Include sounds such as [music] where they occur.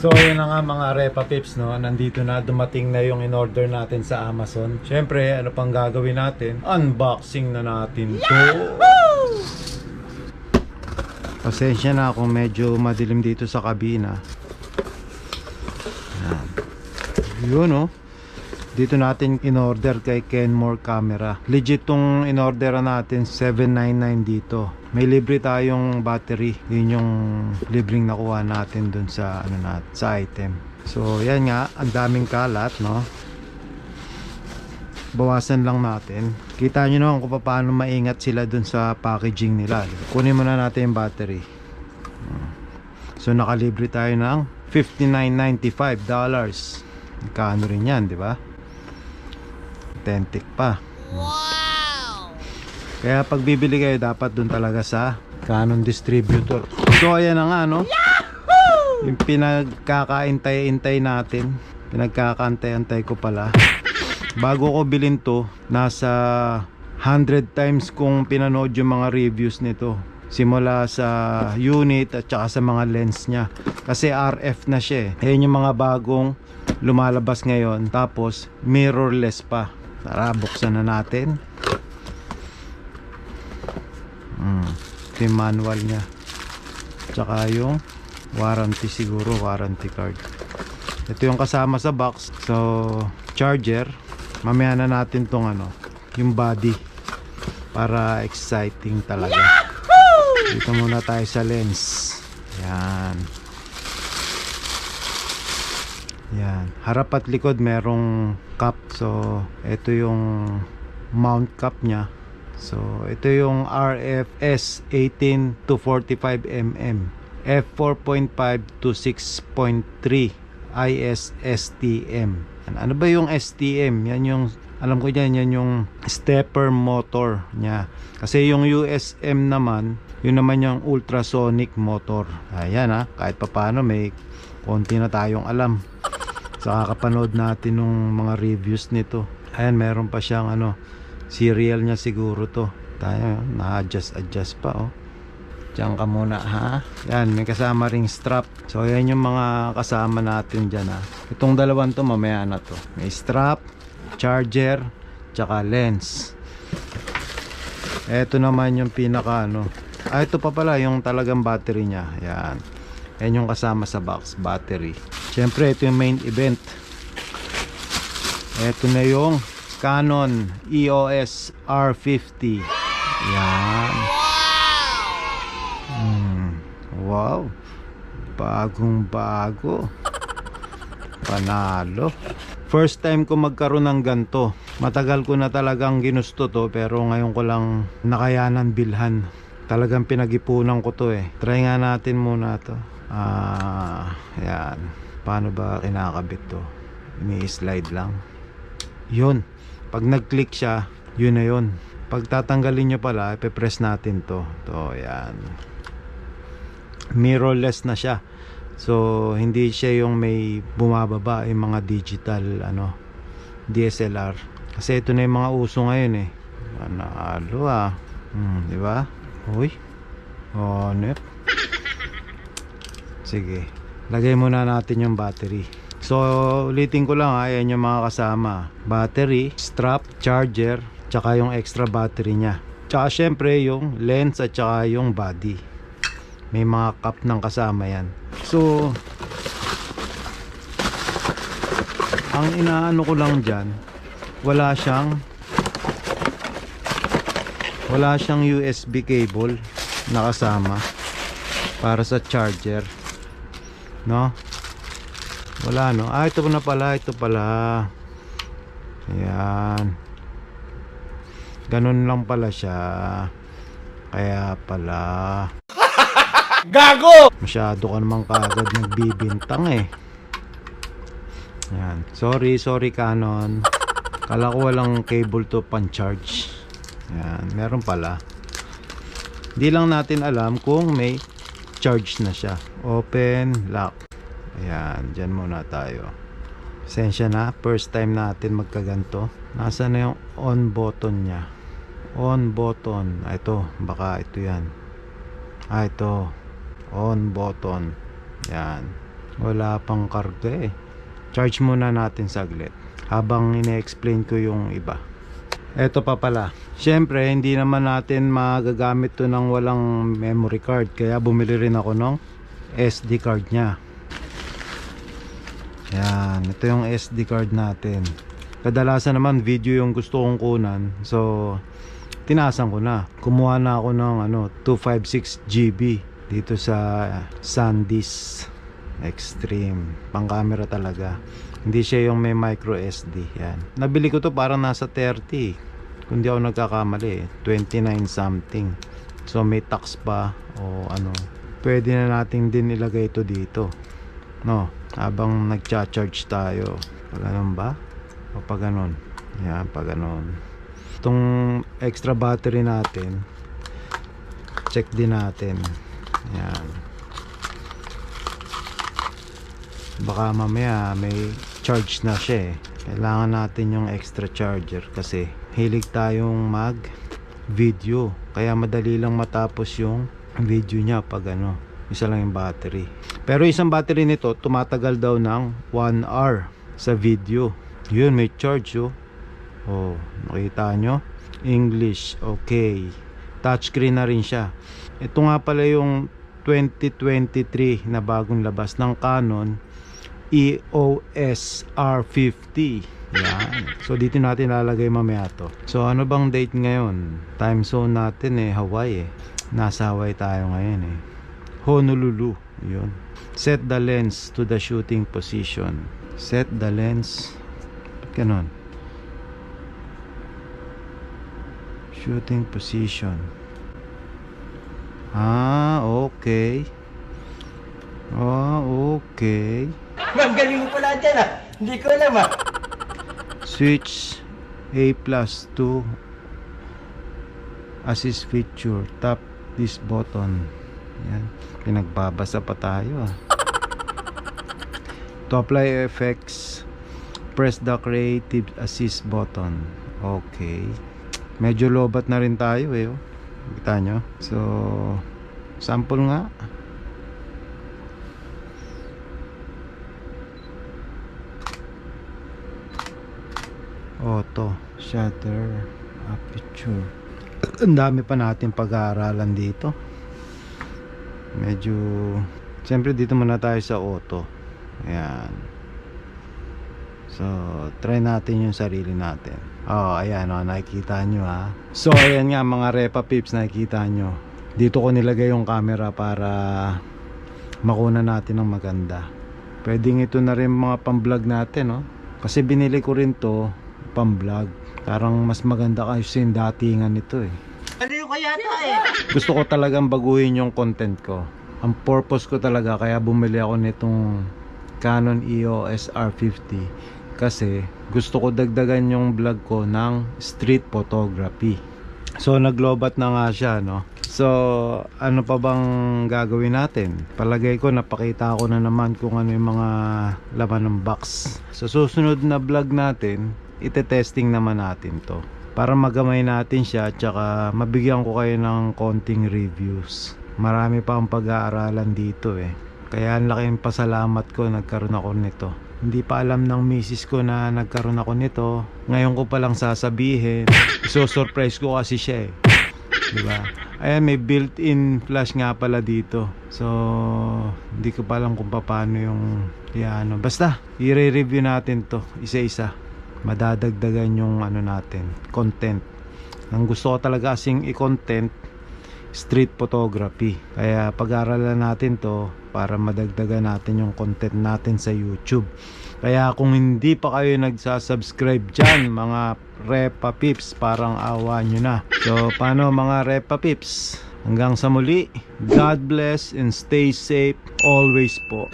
So yun na nga mga Repa Pips no, nandito na dumating na yung in-order natin sa Amazon. Siyempre, ano pang gagawin natin? Unboxing na natin to. Pasensya na kung medyo madilim dito sa kabina. Yan. Yun oh. Dito natin in-order kay Kenmore Camera. Legit tong in-order natin 799 dito. May libre tayong battery. Yun yung libreng nakuha natin dun sa ano nat sa item. So yan nga, ang daming kalat, no? Bawasan lang natin. Kita nyo naman kung paano maingat sila dun sa packaging nila. Kunin muna natin yung battery. So nakalibre tayo ng $59.95 dollars. Kano rin yan, di ba? Authentic pa. Kaya pag bibili kayo dapat dun talaga sa Canon distributor. So ayan na nga no. Yung pinagkakaintay-intay natin. Pinagkakaantay-antay ko pala. Bago ko bilhin to, nasa 100 times kong pinanood yung mga reviews nito. Simula sa unit at saka sa mga lens niya. Kasi RF na siya eh. Ayan yung mga bagong lumalabas ngayon. Tapos mirrorless pa. Tara, buksan na natin. Hmm. Ito yung manual niya. Tsaka yung warranty siguro, warranty card. Ito yung kasama sa box. So, charger. Mamaya na natin tong ano, yung body. Para exciting talaga. Dito muna tayo sa lens. Yan. Yan. Harap at likod merong cup. So, ito yung mount cup niya. So, ito yung RFS 18 to 45 mm. F4.5 to 6.3 ISSTM. Ano ba yung STM? Yan yung alam ko yan, yan yung stepper motor niya. Kasi yung USM naman, yun naman yung ultrasonic motor. Ayan ha, kahit papano may konti na tayong alam. Sa kakapanood natin nung mga reviews nito. Ayan, meron pa siyang ano, serial niya siguro to. Tayo, na-adjust adjust pa oh. Diyan ka muna ha. Yan, may kasama ring strap. So yan yung mga kasama natin dyan ha. Itong dalawang to mamaya na to. May strap, charger, tsaka lens. Ito naman yung pinaka ano. Ah, ito pa pala yung talagang battery niya. Yan. Yan yung kasama sa box, battery. Siyempre, ito yung main event. Ito na yung Canon EOS R50. Yan. Hmm. Wow. Bagong bago. Panalo. First time ko magkaroon ng ganto. Matagal ko na talagang ginusto to pero ngayon ko lang nakayanan bilhan. Talagang pinag-ipunan ko to eh. Try nga natin muna to. Ah, yan. Paano ba kinakabit to? Ini-slide lang. Yun. Pag nag-click siya, yun na yun. Pag tatanggalin nyo pala, ipe-press natin to. To, yan. Mirrorless na siya. So, hindi siya yung may bumababa yung mga digital ano DSLR. Kasi ito na yung mga uso ngayon eh. Panalo ah. Hmm, di ba? Uy. Oh, nep. Sige. Lagay muna natin yung battery. So, ulitin ko lang ha, yan yung mga kasama. Battery, strap, charger, tsaka yung extra battery niya. Tsaka syempre yung lens at tsaka yung body. May mga cup ng kasama yan. So, ang inaano ko lang dyan, wala siyang wala siyang USB cable na kasama para sa charger. No? Wala no. Ah, ito na pala, ito pala. Ayan. Ganun lang pala siya. Kaya pala. [laughs] Gago! Masyado ka naman kagad nagbibintang eh. Yan. Sorry, sorry Canon. Kala ko walang cable to pan-charge. Yan, meron pala. Di lang natin alam kung may charge na siya. Open, lock. Ayan, dyan muna tayo. Sensya na, first time natin magkaganto. Nasa na yung on button niya? On button. Ah, ito, baka ito yan. Ah, ito on button yan Wala pang karga eh. Charge muna natin saglit. Habang ine-explain ko yung iba. Eto pa pala. Siyempre, hindi naman natin magagamit to ng walang memory card. Kaya bumili rin ako ng SD card niya. Yan. Ito yung SD card natin. Kadalasan naman video yung gusto kong kunan. So, tinasan ko na. Kumuha na ako ng ano, 256 GB dito sa SanDisk Extreme. Pang camera talaga. Hindi siya yung may micro SD. Yan. Nabili ko to parang nasa 30. Kung ako nagkakamali. 29 something. So may tax pa o ano. Pwede na nating din ilagay ito dito. No, habang nagcha-charge tayo. Pag ba? O pag ganun. Yan, pag. Itong extra battery natin, check din natin. Yan. Baka mamaya may charge na siya eh. Kailangan natin yung extra charger kasi hilig tayong mag video. Kaya madali lang matapos yung video niya pag ano, isa lang yung battery. Pero isang battery nito tumatagal daw ng 1 hour sa video. Yun, may charge oh. Oh, nakita nyo? English, okay. Touchscreen na rin siya. Ito nga pala yung 2023 na bagong labas ng Canon EOS R50. Yan. So dito natin lalagay mamaya to. So ano bang date ngayon? Time zone natin eh Hawaii eh. Nasa Hawaii tayo ngayon eh. Honolulu. Yun. Set the lens to the shooting position. Set the lens. Ganon. Shooting position. Ah, okay. Ah, okay. Ma'am, galing mo pala dyan ah. Hindi ko alam ah. Switch A plus to assist feature. Tap this button. Yan. Pinagbabasa pa tayo ah. To apply effects, press the creative assist button. Okay. Medyo lobat na rin tayo eh. Oh. Kita nyo? So, sample nga. auto shutter aperture ang dami pa natin pag-aaralan dito medyo siyempre dito muna tayo sa auto. Ayan. So try natin yung sarili natin. Oh ayan oh, nakikita nyo ha? So ayan nga mga repa pips nakikita nyo. Dito ko nilagay yung camera para makuna natin ng maganda. Pwedeng ito na rin mga pang vlog natin no kasi binili ko rin to pang vlog parang mas maganda kasi yung datingan nito eh Ano ko yata eh. gusto ko talagang baguhin yung content ko. Ang purpose ko talaga kaya bumili ako nitong Canon EOS R50 kasi gusto ko dagdagan yung vlog ko ng street photography. So naglobat na nga siya no? So ano pa bang gagawin natin? Palagay ko napakita ko na naman kung ano yung mga laman ng box. Sa susunod na vlog natin ite-testing naman natin to para magamay natin siya at saka mabigyan ko kayo ng konting reviews. Marami pa ang pag-aaralan dito eh. Kaya ang laking pasalamat ko nagkaroon ako nito. Hindi pa alam ng misis ko na nagkaroon ako nito. Ngayon ko palang sasabihin. So surprise ko kasi siya eh. Diba? Ayan may built-in flash nga pala dito. So hindi ko pa alam kung paano yung ano. Basta i-review natin to isa-isa madadagdagan yung ano natin content. Ang gusto ko talaga kasing i-content street photography. Kaya pag-aralan natin to para madagdagan natin yung content natin sa YouTube. Kaya kung hindi pa kayo nagsasubscribe dyan mga Repa Pips parang awa nyo na. So paano mga Repa Pips? Hanggang sa muli. God bless and stay safe always po